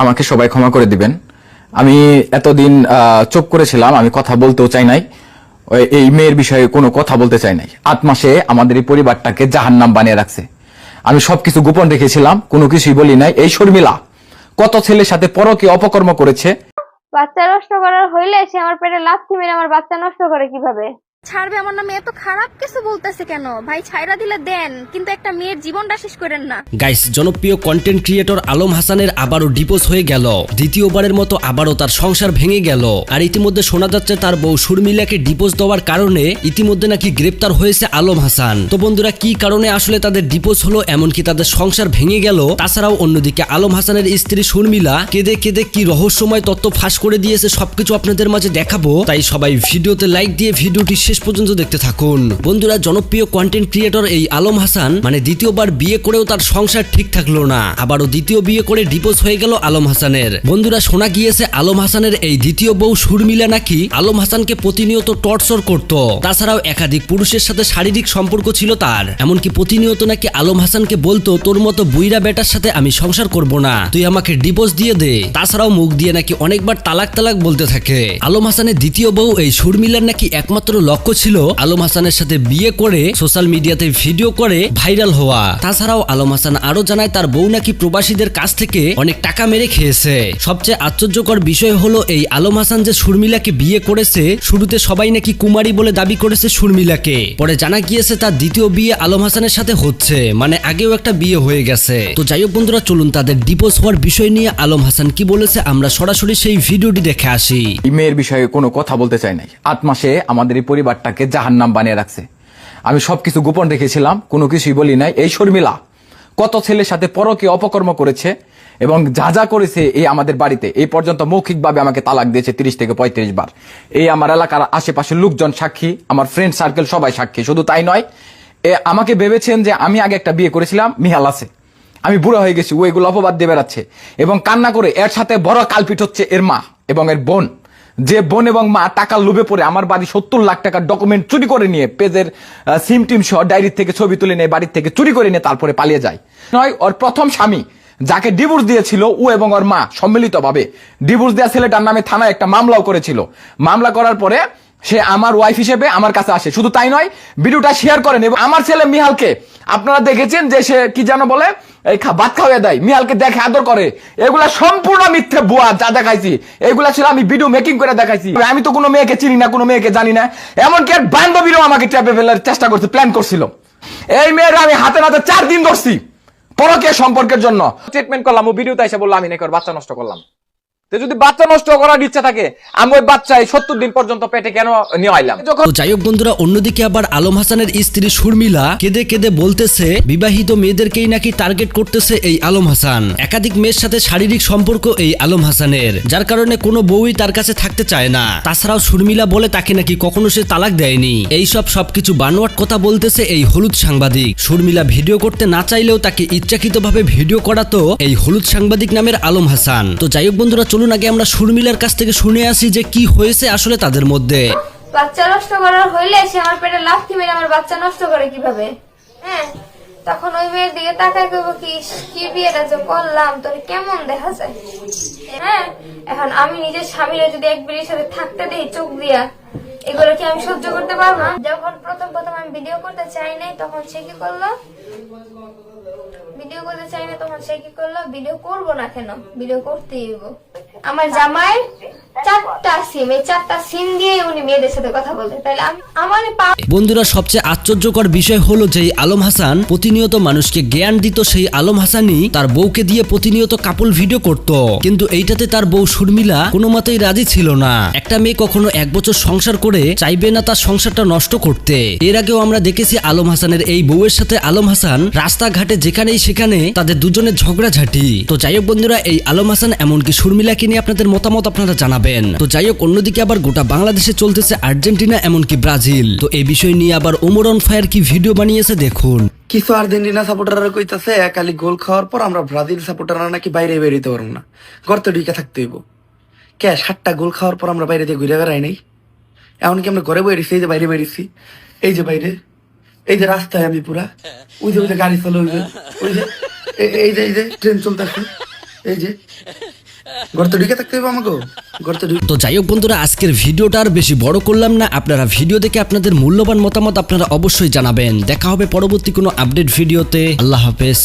আমাকে সবাই ক্ষমা করে দিবেন। আমি এতদিন চুপ করেছিলাম, আমি কথা বলতেও চাই নাই। এই মেয়ের বিষয়ে কোনো কথা বলতে চাই নাই। আট মাসে আমাদের এই পরিবারটাকে জাহান্নাম বানিয়ে রাখছে। আমি সবকিছু গোপন রেখেছিলাম, কোনো কিছুই বলি নাই। এই শর্মিলা, কত ছেলের সাথে পরকে অপকর্ম করেছে? বাচ্চা নষ্ট করার হইলে সে আমার পেটে লাথি মেরে আমার বাচ্চা নষ্ট করে কীভাবে? ছাড়বে, আমার নামে এত খারাপ কিছু বলতেছে কেন? ভাই, ছাইরা দিলে দেন, কিন্তু একটা মেয়ের জীবনটা শেষ করেন না। গাইস জনপ্রিয় কন্টেন্ট ক্রিয়েটর আলম হাসানের আবারও ডিপোজ হয়ে গেল। দ্বিতীয়বারের মতো আবারও তার সংসার ভেঙে গেল। আর ইতিমধ্যে শোনা যাচ্ছে তার বউ শর্মিলাকে ডিপোজ দেওয়ার কারণে ইতিমধ্যে নাকি গ্রেপ্তার হয়েছে আলম হাসান। তো বন্ধুরা, কি কারণে আসলে তাদের ডিপোজ হলো, এমনকি তাদের সংসার ভেঙে গেল? তাছাড়াও অন্যদিকে আলম হাসানের স্ত্রী শর্মিলা কেঁদে কেঁদে কি রহস্যময় তথ্য ফাঁস করে দিয়েছে, সবকিছু আপনাদের মাঝে দেখাবো। তাই সবাই ভিডিওতে লাইক দিয়ে ভিডিওটি শেষ পর্যন্ত দেখতে থাকুন। বন্ধুরা, জনপ্রিয় কন্টেন্ট ক্রিয়েটর এই আলম হাসান মানে দ্বিতীয়বার বিয়ে করেও তার সংসার ঠিক থাকল না। আবারও দ্বিতীয় বিয়ে করে ডিপোজ হয়ে গেল আলম হাসানের। বন্ধুরা, শোনা গিয়েছে আলম হাসানের এই দ্বিতীয় বউ সুরমিলা নাকি আলম হাসানকে প্রতিনিয়ত টর্চর করত। তাছাড়াও একাধিক পুরুষের সাথে শারীরিক সম্পর্ক ছিল তার। এমনকি প্রতিনিয়ত নাকি আলম হাসানকে বলতো, তোর মতো বুইরা বেটার সাথে আমি সংসার করব না, তুই আমাকে ডিভোর্স দিয়ে দে। তাছাড়াও মুখ দিয়ে নাকি অনেকবার তালাক তালাক বলতে থাকে। আলম হাসানের দ্বিতীয় বউ এই সুরমিলার নাকি একমাত্র লক্ষ্য ছিল আলম হাসানের সাথে বিয়ে করে সোশ্যাল মিডিয়াতে ভিডিও করে ভাইরাল হওয়া। তাছাড়াও আলম হাসান আরও জানায় তার বউ নাকি প্রবাসীদের কাছ থেকে অনেক টাকা মেরে খেয়েছে। সবচেয়ে আশ্চর্যকর বিষয় হলো এই আলম হাসান যে সুরমিলাকে বিয়ে করেছে, শুরুতে সবাই নাকি কুমারী বলে দাবি করেছে সুরমিলাকে পরে জানা গিয়েছে তার দ্বিতীয় বিয়ে আলম হাসানের সাথে হচ্ছে মানে আগেও একটা বিয়ে হয়ে গেছে। তো যাই হোক বন্ধুরা, চলুন তাদের ডিভোর্স হওয়ার বিষয় নিয়ে আলম হাসান কি বলেছে আমরা সরাসরি সেই ভিডিওটি দেখে আসি। মেয়ের বিষয়ে কোনো কথা বলতে চাই নাই। আট মাসে আমাদের এই পরিবারটাকে জাহান্নাম বানিয়ে রাখছে। আমি সবকিছু গোপন রেখেছিলাম, কোনো কিছুই বলি নাই। এই শর্মিলা কত ছেলের সাথে পরকে অপকর্ম করেছে এবং যা যা করেছে এই আমাদের বাড়িতে, এই পর্যন্ত মৌখিকভাবে আমাকে তালাক দিয়েছে তিরিশ থেকে পঁয়ত্রিশ বার। এই আমার এলাকার আশেপাশের লোকজন সাক্ষী, আমার ফ্রেন্ড সার্কেল সবাই সাক্ষী। শুধু তাই নয়, এ আমাকে ভেবেছেন যে আমি আগে একটা বিয়ে করেছিলাম, মিহাল আছে। আমি বুড়ো হয়ে গেছি, ও এগুলো অপবাদ দিয়ে বেড়াচ্ছে। এবং কান্না করে এর সাথে বড় কালপিট হচ্ছে এর মা এবং এর বোন। যে বোন এবং মা টাকা লোভে পড়ে আমার বাড়ি সত্তর লাখ টাকার ডকুমেন্ট চুরি করে নিয়ে পেজের সিম টিম সহ ডায়েরি থেকে ছবি তুলে নিয়ে বাড়ির থেকে চুরি করে নিয়ে তারপরে পালিয়ে যায়। নয়, ওর প্রথম স্বামী, যাকে ডিভোর্স দিয়েছিল ও এবং ওর মা সম্মিলিতভাবে। ডিভোর্স দেওয়া ছেলেটার নামে থানায় একটা মামলাও করেছিল। মামলা করার পরে সে আমার ওয়াইফ হিসেবে আমার কাছে আসে। শুধু তাই নয় ভিডিওটা শেয়ার করেন এবং আমার ছেলে মিহালকে আপনারা দেখেছেন যে সে কি যেন বলে এই ভাত খাওয়া দেয়। মিয়ালকে দেখে আদর করে। এগুলা সম্পূর্ণ মিথ্যে বুয়া যা দেখাইছি। এগুলা ছিল আমি ভিডিও মেকিং করে দেখাইছি। আমি তো কোনো মেয়েকে চিনি না, কোনো মেয়েকে জানি না। এমনকি এক বান্ধবীরও আমাকে ট্যাপে ফেলার চেষ্টা করছে প্ল্যান করছিল। এই মেয়েরা আমি হাতে নাতে চার দিন ধরছি। পরকে সম্পর্কের জন্য। ট্রিটমেন্ট করলাম, ও ভিডিওতে এসে বললাম আমি নাকি বাচ্চা নষ্ট করলাম। যদি বাচ্চা নষ্ট করার ইচ্ছা থাকে, আমি ওই সত্তর দিন পর্যন্ত পেটে কেন নিয়ে আইলাম? যাই হোক বন্ধুরা, অন্যদিকে আবার আলম হাসানের স্ত্রী কেঁদে কেঁদে বলতেছে, বিবাহিত মেয়েদেরকেই নাকি টার্গেট করতেছে এই আলম হাসান। একাধিক মেয়ের সাথে শারীরিক সম্পর্ক এই আলম হাসানের, যার কারণে কোনো বউই তার কাছে থাকতে চায় না। তাছাড়াও শর্মিলা বলে তাকে নাকি কখনো সে তালাক দেয়নি। এই সব সবকিছু বানোয়াট কথা বলতেছে এই হলুদ সাংবাদিক। শর্মিলা ভিডিও করতে না চাইলেও তাকে ইচ্ছাকৃতভাবে ভিডিও করাতো এই হলুদ সাংবাদিক নামের আলম হাসান। তো যাই হোক বন্ধুরা, চলুন আগে আমরা শর্মিলার কাছ থেকে শুনে আসি যে কি হয়েছে আসলে তাদের মধ্যে। বাচ্চা নষ্ট করার হইলে সে আমার পেটে লাথি মেরে আমার বাচ্চা নষ্ট করে কীভাবে? হ্যাঁ তখন ওই মেয়ের দিকে তাকায় করব কি কি বিয়েটা যে করলাম, তোর কেমন দেখা যায়? হ্যাঁ এখন আমি নিজের স্বামীরা যদি এক বিড়ির সাথে থাকতে দিই চোখ দিয়া, এগুলো কি আমি সহ্য করতে পারব? না? যখন প্রথম প্রথম আমি ভিডিও করতে চাই নাই, তখন সে কি করল? ভিডিও করতে চাই না তখন সে কি করল? ভিডিও করব না কেন? ভিডিও করতেই হইব। আমার জামাই বন্ধুরা, সবচেয়ে আশ্চর্যকর বিষয় হলো যে আলম হাসান প্রতিনিয়ত মানুষকে জ্ঞান দিত, সেই আলম হাসানই তার বউকে দিয়ে প্রতিনিয়ত কাপল ভিডিও করত। কিন্তু এইটাতে তার বউ শর্মিলা কোনো মতেই রাজি ছিল না। একটা মেয়ে কখনো এক বছর সংসার করে চাইবে না তার সংসারটা নষ্ট করতে। এর আগেও আমরা দেখেছি আলম হাসানের এই বউয়ের সাথে আলম হাসান রাস্তাঘাটে যেখানেই সেখানে তাদের দুজনের ঝগড়াঝাটি। তো যাই হোক বন্ধুরা, এই আলম হাসান এমনকি শর্মিলাকে নিয়ে আপনাদের মতামত আপনারা জানাবেন। তো যাই হোক অন্যদিকে আবার গোটা বাংলাদেশে চলতেছে আর্জেন্টিনা, এমনকি ব্রাজিল। তো এই বিষয় নিয়ে আবার ওমর অন ফায়ার কি ভিডিও বানিয়েছে দেখুন। কিছু আর্জেন্টিনা সাপোর্টাররা কইতাছে, একালি গোল খাওয়ার পর আমরা ব্রাজিল সাপোর্টাররা নাকি বাইরে বেরিতে পারব না। গর্তে ঢুকে থাকতে হইব। কে সাতটা গোল খাওয়ার পর আমরা বাইরে দিয়ে ঘুরে বেড়াই নাই। এমনকি আমরা ঘরে বেরিয়েছি এই যে বাইরে বেরিয়েছি এই যে বাইরে। এই যে রাস্তায় আমি পুরা। ওই যে ওই যে গাড়ি চলে ওই যে ওই যে এই যে এই যে, ট্রেন চলতেছে। এই যে। তো যাই হোক বন্ধুরা, আজকের ভিডিওটা আর বেশি বড় করলাম না। আপনারা ভিডিও দেখে আপনাদের মূল্যবান মতামত আপনারা অবশ্যই জানাবেন। দেখা হবে পরবর্তী কোনো আপডেট ভিডিওতে। আল্লাহ হাফেজ।